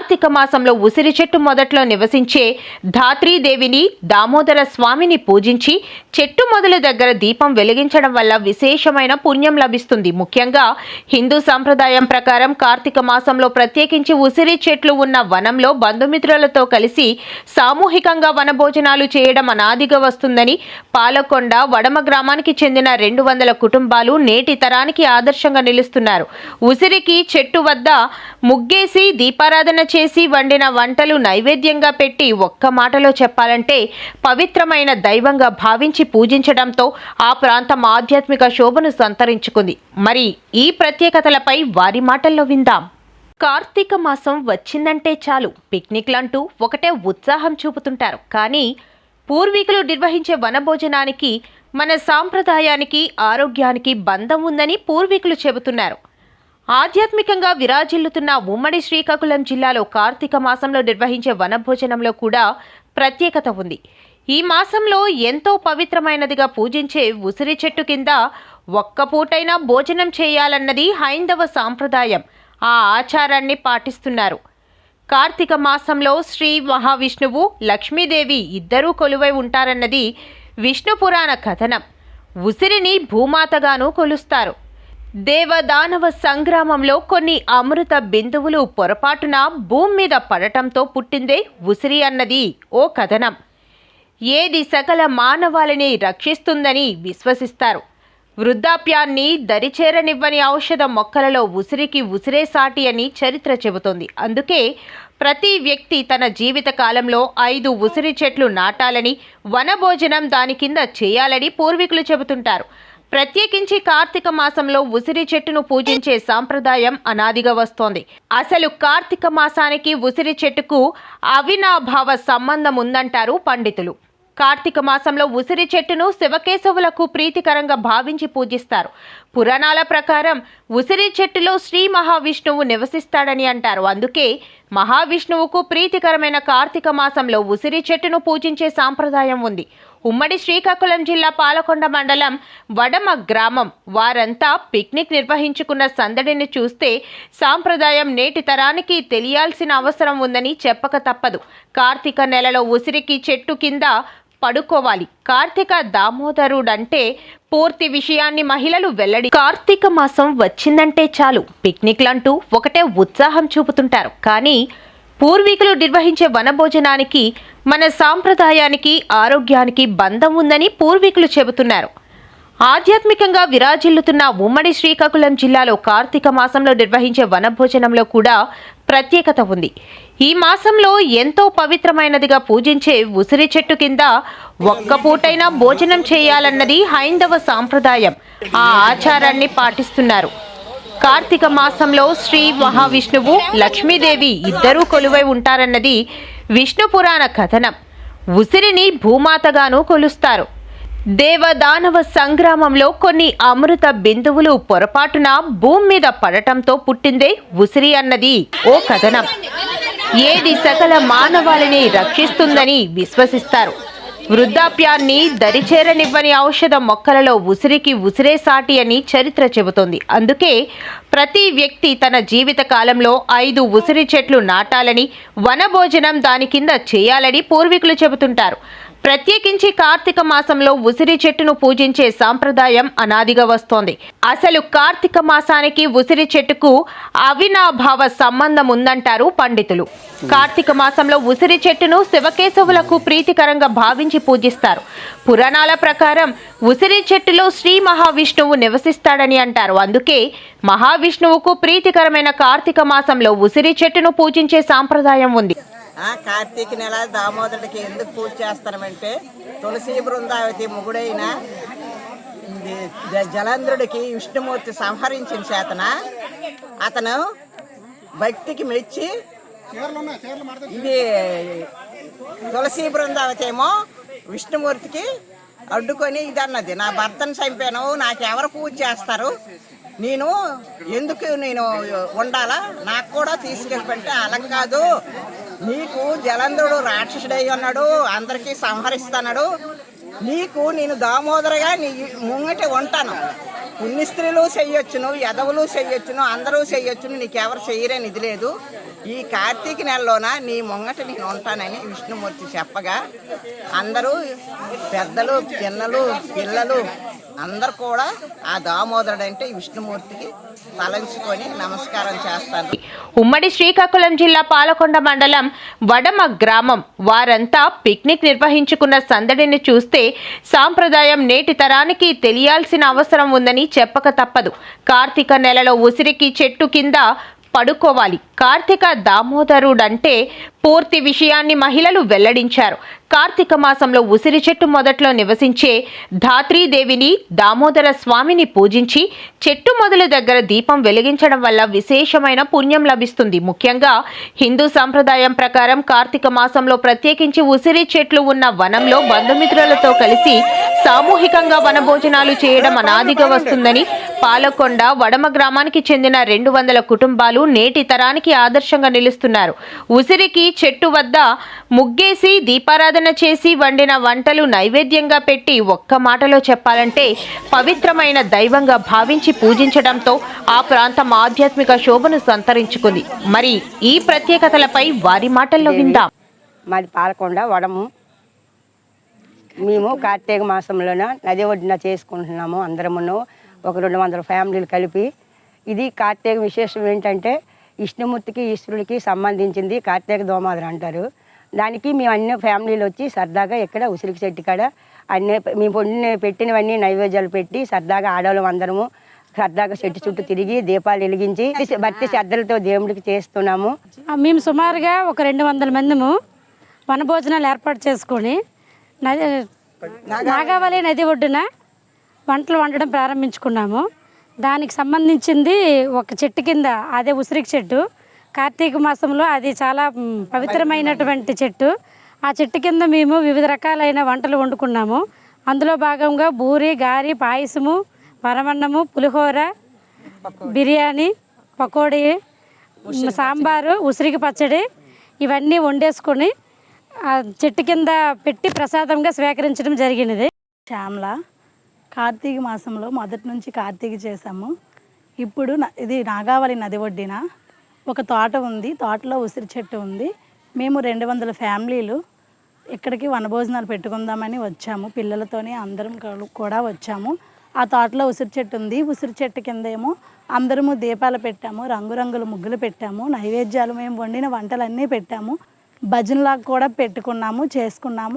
కార్తీక మాసంలో ఉసిరి చెట్టు మొదట్లో నివసించే ధాత్రీదేవిని దామోదర స్వామిని పూజించి చెట్టు మొదలు దగ్గర దీపం వెలిగించడం వల్ల విశేషమైన పుణ్యం లభిస్తుంది. ముఖ్యంగా హిందూ సాంప్రదాయం ప్రకారం కార్తీక మాసంలో ప్రత్యేకించి ఉసిరి చెట్లు ఉన్న వనంలో బంధుమిత్రులతో కలిసి సామూహికంగా వనభోజనాలు చేయడం అనాదిగా వస్తుందని పాలకొండ వడమ గ్రామానికి చెందిన రెండు వందల కుటుంబాలు నేటి తరానికి ఆదర్శంగా నిలుస్తున్నారు. ఉసిరికి చెట్టు వద్ద ముగ్గేసి దీపారాధన చేసి వండిన వంటలు నైవేద్యంగా పెట్టి ఒక్క మాటలో చెప్పాలంటే పవిత్రమైన దైవంగా భావించి పూజించడంతో ఆ ప్రాంతం ఆధ్యాత్మిక శోభను సంతరించుకుంది. మరి ఈ ప్రత్యేకతలపై వారి మాటల్లో విందాం. కార్తీక మాసం వచ్చిందంటే చాలు. పిక్నిక్లంటూ ఒకటే ఉత్సాహం చూపుతుంటారు. కానీ పూర్వీకులు నిర్వహించే వనభోజనానికి మన సాంప్రదాయానికి ఆరోగ్యానికి బంధం ఉందని పూర్వీకులు చెబుతున్నారు. ఆధ్యాత్మికంగా విరాజిల్లుతున్న ఉమ్మడి శ్రీకాకుళం జిల్లాలో కార్తీక మాసంలో నిర్వహించే వనభోజనంలో కూడా ప్రత్యేకత ఉంది. ఈ మాసంలో ఎంతో పవిత్రమైనదిగా పూజించే ఉసిరి చెట్టు కింద ఒక్క పూటైనా భోజనం చేయాలన్నది హైందవ సాంప్రదాయం. ఆ ఆచారాన్ని పాటిస్తున్నారు. కార్తీక మాసంలో శ్రీ మహావిష్ణువు లక్ష్మీదేవి ఇద్దరూ కొలువై ఉంటారన్నది విష్ణు పురాణ కథనం. ఉసిరిని భూమాతగాను కొలుస్తారు. దేవదానవ సంగ్రామంలో కొన్ని అమృత బిందువులు పొరపాటున భూమి మీద పడటంతో పుట్టిందే ఉసిరి అన్నది ఓ కథనం. ఏది సకల మానవాళిని రక్షిస్తుందని విశ్వసిస్తారు. వృద్ధాప్యాన్ని దరిచేరనివ్వని ఔషధ మొక్కలలో ఉసిరికి ఉసిరే సాటి అని చరిత్ర చెబుతోంది. అందుకే ప్రతి వ్యక్తి తన జీవిత కాలంలో ఐదు ఉసిరి చెట్లు నాటాలని వనభోజనం దాని కింద చేయాలని పూర్వీకులు చెబుతుంటారు. ప్రత్యేకించి కార్తీక మాసంలో ఉసిరి చెట్టును పూజించే సాంప్రదాయం అనాదిగా వస్తోంది. అసలు కార్తీక మాసానికి ఉసిరి చెట్టుకు అవినాభావ సంబంధం ఉందంటారు పండితులు. కార్తీక మాసంలో ఉసిరి చెట్టును శివకేశవులకు ప్రీతికరంగా భావించి పూజిస్తారు. పురాణాల ప్రకారం ఉసిరి చెట్టులో శ్రీ మహావిష్ణువు నివసిస్తాడని అంటారు. అందుకే మహావిష్ణువుకు ప్రీతికరమైన కార్తీక మాసంలో ఉసిరి చెట్టును పూజించే సాంప్రదాయం ఉంది. ఉమ్మడి శ్రీకాకుళం జిల్లా పాలకొండ మండలం వడమ గ్రామం వారంతా పిక్నిక్ నిర్వహించుకున్న సందడిని చూస్తే సాంప్రదాయం నేటి తరానికి తెలియాల్సిన అవసరం ఉందని చెప్పక తప్పదు. కార్తీక నెలలో ఉసిరికి చెట్టు కింద పడుకోవాలి. కార్తీక దామోదరుడంటే పూర్తి విషయాన్ని మహిళలు వెల్లడి కార్తీక మాసం వచ్చిందంటే చాలు. పిక్నిక్లంటూ ఒకటే ఉత్సాహం చూపుతుంటారు. కానీ పూర్వీకులు నిర్వహించే వనభోజనానికి మన సాంప్రదాయానికి ఆరోగ్యానికి బంధం ఉందని పూర్వీకులు చెబుతున్నారు. ఆధ్యాత్మికంగా విరాజిల్లుతున్న ఉమ్మడి శ్రీకాకుళం జిల్లాలో కార్తీక మాసంలో నిర్వహించే వనభోజనంలో కూడా ప్రత్యేకత ఉంది. ఈ మాసంలో ఎంతో పవిత్రమైనదిగా పూజించే ఉసిరి చెట్టు కింద ఒక్క పూటైనా భోజనం చేయాలన్నది హైందవ సాంప్రదాయం. ఆ ఆచారాన్ని పాటిస్తున్నారు. కార్తీక మాసంలో శ్రీ మహావిష్ణువు లక్ష్మీదేవి ఇద్దరూ కొలువై ఉంటారన్నది విష్ణు పురాణ కథనం. ఉసిరిని భూమాతగాను కొలుస్తారు. దేవదానవ సంగ్రామంలో కొన్ని అమృత బిందువులు పొరపాటున భూమి మీద పడటంతో పుట్టిందే ఉసిరి అన్నది ఓ కథనం. ఏది సకల మానవాళిని రక్షిస్తుందని విశ్వసిస్తారు. వృద్ధాప్యాన్ని దరిచేరనివ్వని ఔషధ మొక్కలలో ఉసిరికి ఉసిరే సాటి అని చరిత్ర చెబుతోంది. అందుకే ప్రతి వ్యక్తి తన జీవిత కాలంలో ఐదు ఉసిరి చెట్లు నాటాలని వనభోజనం దాని కింద చేయాలని పూర్వీకులు చెబుతుంటారు. ప్రత్యేకించి కార్తీక మాసంలో ఉసిరి చెట్టును పూజించే సాంప్రదాయం అనాదిగా వస్తోంది. అసలు కార్తీక మాసానికి ఉసిరి చెట్టుకు అవినాభావ సంబంధం ఉందంటారు పండితులు. కార్తీక మాసంలో ఉసిరి చెట్టును శివకేశవులకు ప్రీతికరంగా భావించి పూజిస్తారు. పురాణాల ప్రకారం ఉసిరి చెట్టులో శ్రీ మహావిష్ణువు నివసిస్తాడని అంటారు. అందుకే మహావిష్ణువుకు ప్రీతికరమైన కార్తీక మాసంలో ఉసిరి చెట్టును పూజించే సాంప్రదాయం ఉంది. కార్తీక నెల దామోదరుడికి ఎందుకు పూజ చేస్తామంటే తులసి బృందావతి ముగుడైన జ- జలంధ్రుడికి విష్ణుమూర్తి సంహరించిన చేతన అతను భక్తికి మెచ్చి ఇది తులసి బృందావతి ఏమో విష్ణుమూర్తికి అడ్డుకొని ఇది అన్నది. నా భర్తను చంపాను నాకు ఎవరు పూజ చేస్తారు? నేను ఎందుకు నేను ఉండాలా? నాకు కూడా తీసుకెళ్ళిపోతే అలా కాదు. నీకు జలంధ్రుడు రాక్షసుడై ఉన్నాడు అందరికీ సంహరిస్తున్నాడు నీకు నేను దామోదరగా నీ ముంగట ఉంటాను. పుణ్య స్త్రీలు చెయ్యొచ్చును ఎదవులు చెయ్యొచ్చును అందరూ చెయ్యొచ్చును నీకెవరు ఎవరు చెయ్యరని ఇది లేదు. ఈ కార్తీక నెలలోన నీ ముంగట నేను ఉంటానని విష్ణుమూర్తి చెప్పగా అందరూ పెద్దలు చిన్నలు పిల్లలు అందరు కూడా ఆ దామోదరుడు అంటే విష్ణుమూర్తికి తలంచుకొని నమస్కారం చేస్తారు ఉమ్మడి శ్రీకాకుళం జిల్లా పాలకొండ మండలం వడమ గ్రామం వారంతా పిక్నిక్ నిర్వహించుకున్న సందడిని చూస్తే సాంప్రదాయం నేటి తరానికి తెలియాల్సిన అవసరం ఉందని చెప్పక తప్పదు. కార్తీక నెలలో ఉసిరికి చెట్టు కింద పడుకోవాలి. కార్తీక దామోదరుడంటే పూర్తి విషయాన్ని మహిళలు వెల్లడించారు. కార్తీక మాసంలో ఉసిరి చెట్టు మొదట్లో నివసించే ధాత్రీదేవిని దామోదర స్వామిని పూజించి చెట్టు మొదలు దగ్గర దీపం వెలిగించడం వల్ల విశేషమైన పుణ్యం లభిస్తుంది. ముఖ్యంగా హిందూ సంప్రదాయం ప్రకారం కార్తీక మాసంలో ప్రత్యేకించి ఉసిరి చెట్లు ఉన్న వనంలో బంధుమిత్రులతో కలిసి సామూహికంగా వనభోజనాలు చేయడం అనాదిగా వస్తుందని పాలకొండ వడమ గ్రామానికి చెందిన రెండు వందల కుటుంబాలు నేటి తరానికి ఆదర్శంగా నిలుస్తున్నారు. ఉసిరికి చెట్టు వద్ద ముగ్గేసి దీపారాధన చేసి వండిన వంటలు నైవేద్యంగా పెట్టి ఒక్క మాటలో చెప్పాలంటే పవిత్రమైన దైవంగా భావించి పూజించడంతో ఆ ప్రాంతం ఆధ్యాత్మిక శోభను సంతరించుకుంది. మరి ఈ ప్రత్యేకతలపై వారి మాటల్లో విందాం. మాది పాలకొండ వడము. మేము కార్తీక మాసంలోన నది ఒడ్డున చేసుకుంటున్నాము అందరమును. ఒక రెండు వందల ఫ్యామిలీలు కలిపి. ఇది కార్తీక విశేషం ఏంటంటే విష్ణుమూర్తికి ఈశ్వరుడికి సంబంధించింది కార్తీక దోమాదులు అంటారు. దానికి మేము అన్ని ఫ్యామిలీలు వచ్చి సరదాగా ఇక్కడ ఉసిరికి చెట్టు కాడ అన్ని మేము పొండిన పెట్టినవన్నీ నైవేద్యాలు పెట్టి సరదాగా ఆడవాళ్ళం అందరము సరదాగా చెట్టు చుట్టూ తిరిగి దీపాలు వెలిగించి భక్తి శ్రద్ధలతో దేవుడికి చేస్తున్నాము. మేము సుమారుగా ఒక రెండు వందల మందిము వనభోజనాలు ఏర్పాటు చేసుకొని నది నాగావళి నది ఒడ్డున వంటలు వండడం ప్రారంభించుకున్నాము. దానికి సంబంధించింది ఒక చెట్టు కింద అదే ఉసిరికి చెట్టు. కార్తీక మాసంలో అది చాలా పవిత్రమైనటువంటి చెట్టు. ఆ చెట్టు కింద మేము వివిధ రకాలైన వంటలు వండుకున్నాము. అందులో భాగంగా బూరి గారి పాయసము పరమన్నము పులిహోర బిర్యానీ పకోడీ సాంబారు ఉసిరికి పచ్చడి ఇవన్నీ వండేసుకొని ఆ చెట్టు కింద పెట్టి ప్రసాదంగా స్వీకరించడం జరిగినది. శ్యామల కార్తీక మాసంలో మొదటి నుంచి కార్తీక చేసాము ఇప్పుడు న- ఇది నాగావళి నది ఒడ్డిన ఒక తోట ఉంది. తోటలో ఉసిరి చెట్టు ఉంది. మేము రెండు వందల ఫ్యామిలీలు ఇక్కడికి వనభోజనాలు పెట్టుకుందామని వచ్చాము. పిల్లలతోనే అందరం కూడా వచ్చాము. ఆ తోటలో ఉసిరి చెట్టు ఉంది. ఉసిరి చెట్టు కింద ఏమో అందరము దీపాలు పెట్టాము. రంగురంగుల ముగ్గులు పెట్టాము. నైవేద్యాలు మేము వండిన వంటలన్నీ పెట్టాము. భజనలాగా కూడా పెట్టుకున్నాము చేసుకున్నాము.